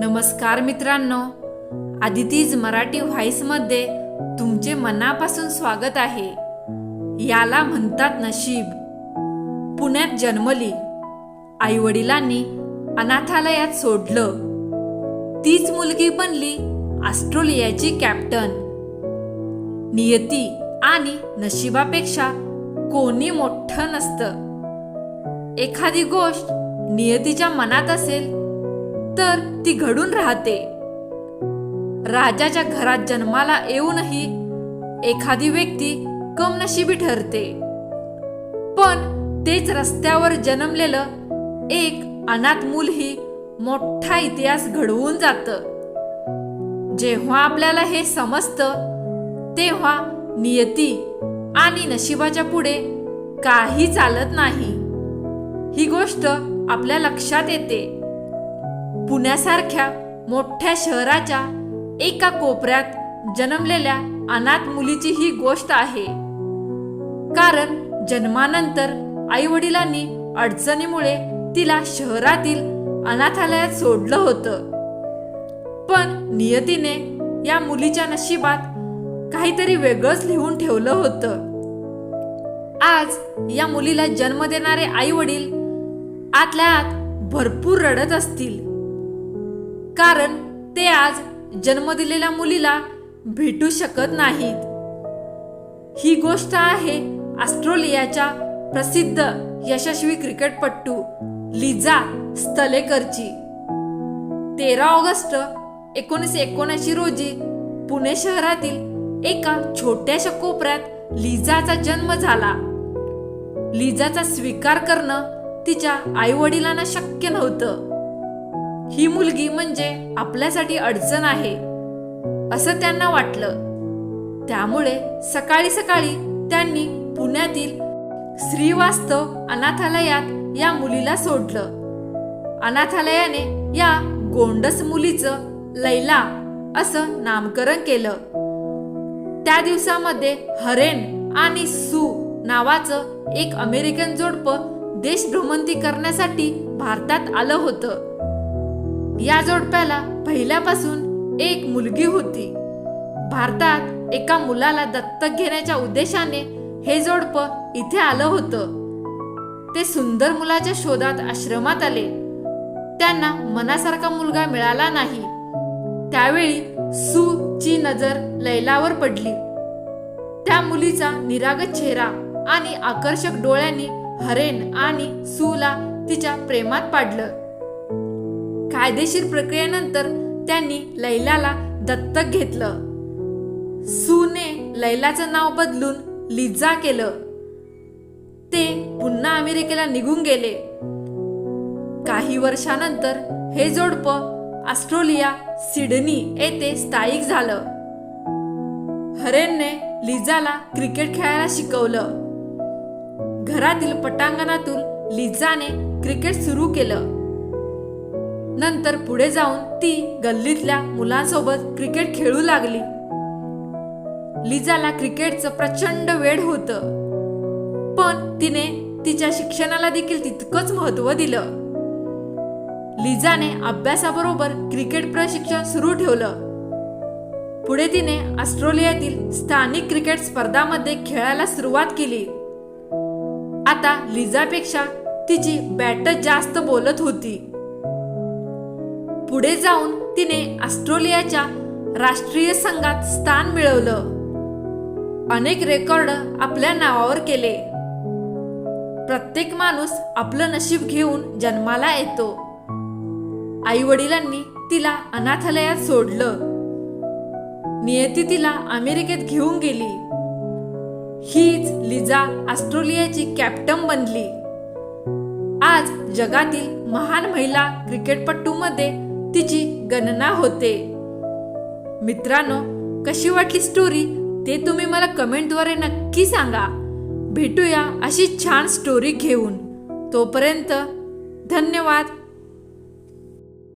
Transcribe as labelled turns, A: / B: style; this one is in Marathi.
A: नमस्कार मित्रांनो आदितीज मराठी व्हॉइसमध्ये तुमचे मनापासून स्वागत आहे. याला म्हणतात नशीब. पुण्यात जन्मली. आई वडिलांनी अनाथालयात सोडलं. तीच मुलगी बनली ऑस्ट्रेलियाची कॅप्टन. नियती आणि नशिबापेक्षा कोणी मोठं नसतं. एखादी गोष्ट नियतीच्या मनात असेल तर ती घडून राहते. राजाच्या घरात जन्माला येऊनही एखादी व्यक्ती कमनशिबी ठरते. पण तेच रस्त्यावर जन्मलेलं एक अनाथ मूलही मोठा इतिहास घडवून जातं. जेव्हा आपल्याला हे समजतं तेव्हा नियती आणि नशिबाच्या पुढे काही चालत नाही. ही गोष्ट आपल्या लक्षात येते. पुण्यासारख्या मोठ्या शहराच्या एका कोपऱ्यात जन्मलेल्या अनाथ मुलीची ही गोष्ट आहे. कारण जन्मानंतर आई वडिलांनी अडचणीमुळे तिला शहरातील अनाथालयात सोडलं होतं. पण नियतीने या मुलीच्या नशिबात काहीतरी वेगळंच लिहून ठेवलं होतं. आज या मुलीला जन्म देणारे आई वडील आतल्या आत भरपूर रडत असतील. कारण ते आज जन्म दिलेल्या मुलीला भेटू शकत नाहीत. ही गोष्ट आहे ऑस्ट्रेलियाच्या प्रसिद्ध यशस्वी क्रिकेटपटू लिझा स्थलेकरची तेरा ऑगस्ट एकोणीसशे एकोणऐंशी रोजी पुणे शहरातील एका छोट्याशा कोपऱ्यात लिझाचा जन्म झाला. लिझाचा स्वीकार करणं तिच्या आईवडिलांना शक्य नव्हतं. ही मुलगी म्हणजे आपल्यासाठी अडचण आहे असं त्यांना वाटलं. त्यामुळे सकाळी सकाळी त्यांनी पुण्यातील श्रीवास्तव अनाथालयात या मुलीला सोडलं. अनाथालयाने या गोंडस मुलीचं लैला असं नामकरण केलं. त्या दिवसामध्ये हरेन आणि सू नावाचं एक अमेरिकन जोडपं देश भ्रमंती करण्यासाठी भारतात आलं होतं. या जोडप्याला पहिल्यापासून एक मुलगी होती. भारतात एका मुलाला दत्तक घेण्याच्या उद्देशाने हे जोडपं इथे आलं होतं. ते सुंदर मुलाच्या शोधात आश्रमात आले. त्यांना मनासारखा मुलगा मिळाला नाही. त्यावेळी सू ची नजर लैलावर पडली. त्या मुलीचा निरागत चेहरा आणि आकर्षक डोळ्यांनी हरेन आणि सूला तिच्या प्रेमात पाडलं. कायदेशीर प्रक्रियेनंतर त्यांनी लैलाला दत्तक घेतलं. सूने लैलाचं नाव बदलून लिझा केलं. ते पुन्हा अमेरिकेला निघून गेले. काही वर्षानंतर हे जोडपं ऑस्ट्रेलिया सिडनी येथे स्थायिक झालं. हरेनने लिझाला क्रिकेट खेळायला शिकवलं. घरातील पटांगणातून लिझाने क्रिकेट सुरू केलं. नंतर पुढे जाऊन ती गल्लीतल्या मुलांसोबत क्रिकेट खेळू लागली. लिजाला क्रिकेटचं प्रचंड वेड होत. पण तिने तिच्या शिक्षणाला देखील तितकंच महत्त्व दिलं. लिझाने अभ्यासाबरोबर क्रिकेट प्रशिक्षण सुरू ठेवलं. पुढे तिने ऑस्ट्रेलियातील स्थानिक क्रिकेट स्पर्धामध्ये खेळायला सुरुवात केली. आता लिझापेक्षा तिची बॅट जास्त बोलत होती. पुढे जाऊन तिने ऑस्ट्रेलियाच्या राष्ट्रीय संघात स्थान मिळवलं. अनेक रेकॉर्ड आपल्या नावावर केले. प्रत्येक माणूस आपलं नशीब घेऊन जन्माला येतो. आई वडिलांनी तिला अनाथालयात सोडलं. नियती तिला अमेरिकेत घेऊन गेली. हीच लिजा ऑस्ट्रेलियाची कॅप्टन बनली. आज जगातील महान महिला क्रिकेटपटूमध्ये तिची गणना होते. मित्रांनो कशी वाटली स्टोरी ते तुम्ही मला कमेंटद्वारे नक्की सांगा. भेटूया अशी छान स्टोरी घेऊन. तोपर्यंत धन्यवाद.